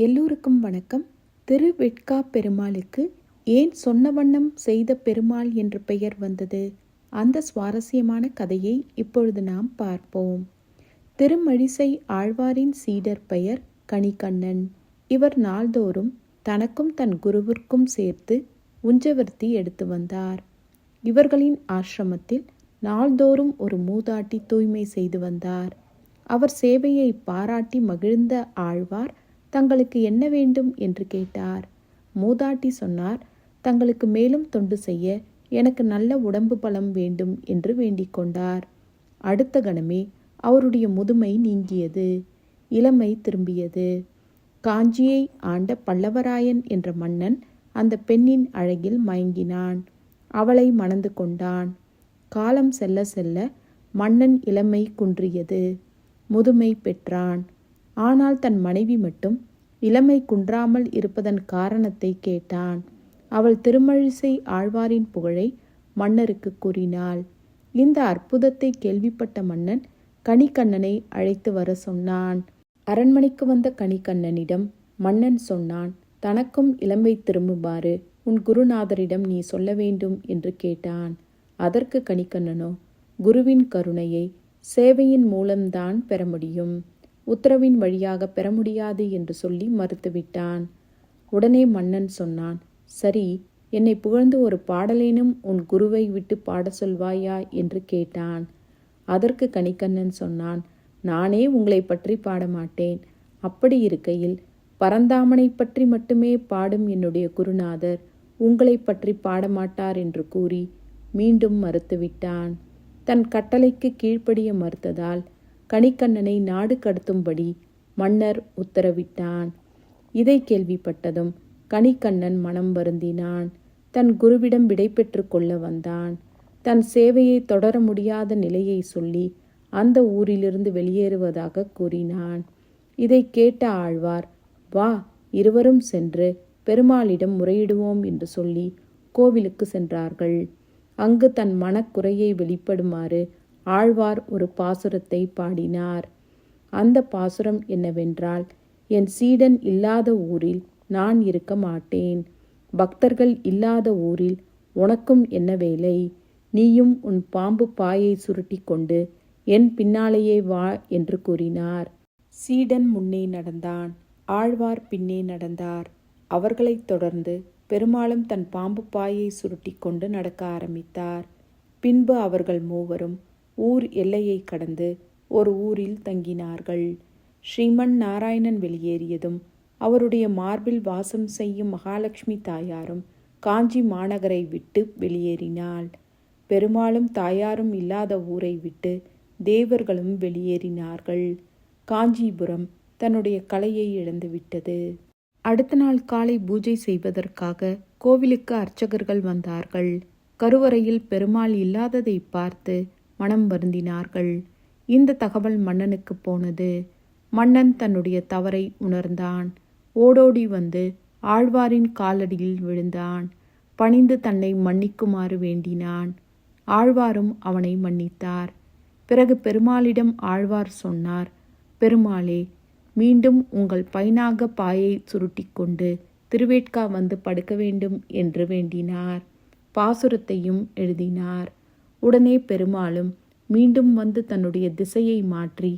எல்லோருக்கும் வணக்கம். திரு வெட்கா பெருமாளுக்கு ஏன் சொன்ன வண்ணம் செய்த பெருமாள் என்று பெயர் வந்தது? அந்த சுவாரஸ்யமான கதையை இப்பொழுது நாம் பார்ப்போம். திருமழிசை ஆழ்வாரின் சீடர் பெயர் கணிகண்ணன் இவர் நாள்தோறும் தனக்கும் தன் குருவிற்கும் சேர்த்து உஞ்சவர்த்தி எடுத்து வந்தார். இவர்களின் ஆசிரமத்தில் நாள்தோறும் ஒரு மூதாட்டி தூய்மை செய்து வந்தார். அவர் சேவையை பாராட்டி மகிழ்ந்த ஆழ்வார் தங்களுக்கு என்ன வேண்டும் என்று கேட்டார். மூதாட்டி சொன்னார் தங்களுக்கு மேலும் தொண்டு செய்ய எனக்கு நல்ல உடம்பு பலம் வேண்டும் என்று வேண்டிக் கொண்டார். அடுத்த கணமே அவருடைய முதுமை நீங்கியது இளமை திரும்பியது. காஞ்சியை ஆண்ட பல்லவராயன் என்ற மன்னன் அந்த பெண்ணின் அழகில் மயங்கினான். அவளை மணந்து கொண்டான். காலம் செல்ல செல்ல மன்னன் இளமை குன்றியது முதுமை பெற்றான். ஆனால் தன் மனைவி மட்டும் இளமை குன்றாமல் இருப்பதன் காரணத்தை கேட்டான். அவள் திருமழிசை ஆழ்வாரின் புகழை மன்னருக்கு கூறினாள். இந்த அற்புதத்தை கேள்விப்பட்ட மன்னன் கணிக்கண்ணனை அழைத்து வர சொன்னான். அரண்மனைக்கு வந்த கணிகண்ணனிடம் மன்னன் சொன்னான் தனக்கும் இளமை திரும்புமாறு உன் குருநாதரிடம் நீ சொல்ல வேண்டும் என்று கேட்டான். அதற்கு கணிக்கண்ணனோ குருவின் கருணையை சேவையின் மூலம்தான் பெற முடியும். உத்தரவின் வழியாக பெற முடியாது என்று சொல்லி மறுத்துவிட்டான். உடனே மன்னன் சொன்னான் சரி என்னை புகழ்ந்து ஒரு பாடலேனும் உன் குருவை விட்டு பாட சொல்வாயா? என்று கேட்டான். அதற்கு கணிக்கண்ணன் சொன்னான் நானே உங்களை பற்றி பாட மாட்டேன் அப்படி இருக்கையில் பரந்தாமனை பற்றி மட்டுமே பாடும் என்னுடைய குருநாதர் உங்களை பற்றி பாடமாட்டார் என்று கூறி மீண்டும் மறுத்துவிட்டான். தன் கட்டளைக்கு கீழ்ப்படிய மறுத்ததால் கணிக்கண்ணனை நாடு கடத்தும்படி மன்னர் உத்தரவிட்டான். இதை கேள்விப்பட்டதும் கணிக்கண்ணன் மனம் வருந்தினான். தன் குருவிடம் விடை பெற்று கொள்ள வந்தான். தன் சேவையை தொடர முடியாத நிலையை சொல்லி அந்த ஊரிலிருந்து வெளியேறுவதாக கூறினான். இதை கேட்ட ஆழ்வார் வா இருவரும் சென்று பெருமாளிடம் முறையிடுவோம் என்று சொல்லி கோவிலுக்கு சென்றார்கள். அங்கு தன் மனக்குறையை வெளிப்படுமாறு ஆழ்வார் ஒரு பாசுரத்தை பாடினார். அந்த பாசுரம் என்னவென்றால் என் சீடன் இல்லாத ஊரில் நான் இருக்க மாட்டேன். பக்தர்கள் இல்லாத ஊரில் உனக்கும் என்ன வேலை? நீயும் உன் பாம்பு பாயை சுருட்டி கொண்டு என் பின்னாலேயே வா என்று கூறினார். சீடன் முன்னே நடந்தான். ஆழ்வார் பின்னே நடந்தார். அவர்களைத் தொடர்ந்து பெருமாளும் தன் பாம்பு பாயை சுருட்டி கொண்டு நடக்க ஆரம்பித்தார். பின்பு அவர்கள் மூவரும் ஊர் எல்லையை கடந்து ஒரு ஊரில் தங்கினார்கள். ஸ்ரீமன் நாராயணன் வெளியேறியதும் அவருடைய மார்பில் வாசம் செய்யும் மகாலட்சுமி தாயாரும் காஞ்சி மாநகரை விட்டு வெளியேறினாள். பெருமாளும் தாயாரும் இல்லாத ஊரை விட்டு தேவர்களும் வெளியேறினார்கள். காஞ்சிபுரம் தன்னுடைய கலையை இழந்துவிட்டது. அடுத்த நாள் காலை பூஜை செய்வதற்காக கோவிலுக்கு அர்ச்சகர்கள் வந்தார்கள். கருவறையில் பெருமாள் இல்லாததை பார்த்து மனம் வருந்தினார்கள். இந்த தகவல் மன்னனுக்கு போனது. மன்னன் தன்னுடைய தவறை உணர்ந்தான். ஓடோடி வந்து ஆழ்வாரின் காலடியில் விழுந்தான். பணிந்து தன்னை மன்னிக்குமாறு வேண்டினான். ஆழ்வாரும் அவனை மன்னித்தார். பிறகு பெருமாளிடம் ஆழ்வார் சொன்னார் பெருமாளே மீண்டும் உங்கள் பைனாக பாயை சுருட்டிக்கொண்டு திருவேட்கா வந்து படுக்க வேண்டும் என்று வேண்டினார். பாசுரத்தையும் எழுதினார். உடனே பெருமாளும் மீண்டும் வந்து தன்னுடைய திசையை மாற்றி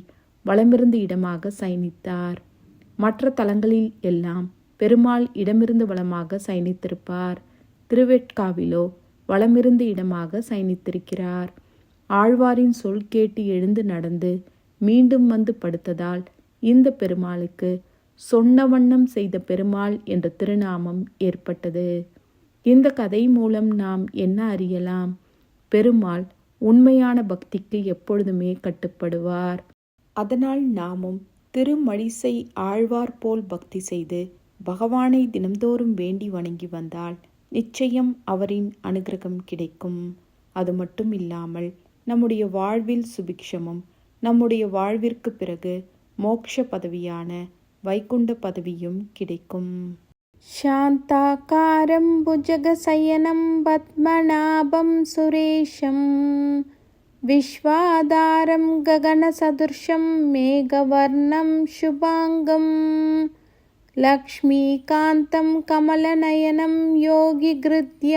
வளமிருந்து இடமாக சயனித்தார். மற்ற தலங்களில் எல்லாம் பெருமாள் இடமிருந்து வளமாக சயனித்திருப்பார். திருவெட்காவிலோ வளமிருந்து இடமாக சயனித்திருக்கிறார். ஆழ்வாரின் சொல் கேட்டு எழுந்து நடந்து மீண்டும் வந்து படுத்ததால் இந்த பெருமாளுக்கு சொன்ன வண்ணம் செய்த பெருமாள் என்ற திருநாமம் ஏற்பட்டது. இந்த கதை மூலம் நாம் என்ன அறியலாம்? பெருமாள் உண்மையான பக்திக்கு எப்பொழுதுமே கட்டுப்படுவார். அதனால் நாமும் திருமழிசை ஆழ்வார் போல் பக்தி செய்து பகவானை தினந்தோறும் வேண்டி வணங்கி வந்தால் நிச்சயம் அவரின் அனுகிரகம் கிடைக்கும். அது மட்டும் இல்லாமல் நம்முடைய வாழ்வில் சுபிக்ஷமும் நம்முடைய வாழ்விற்கு பிறகு மோக்ஷ பதவியான வைகுண்ட பதவியும் கிடைக்கும். శాంతాకారం భుజగశయనం పద్మనాభం సురేశం విశ్వాధారం గగనసదృశం మేఘవర్ణం శుభాంగం లక్ష్మీకాంతం కమలనయనం యోగిగృధ్యానగమ్యం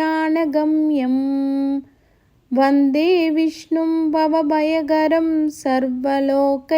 వందే విష్ణుం భవభయగరం సర్వలోకైకనాథం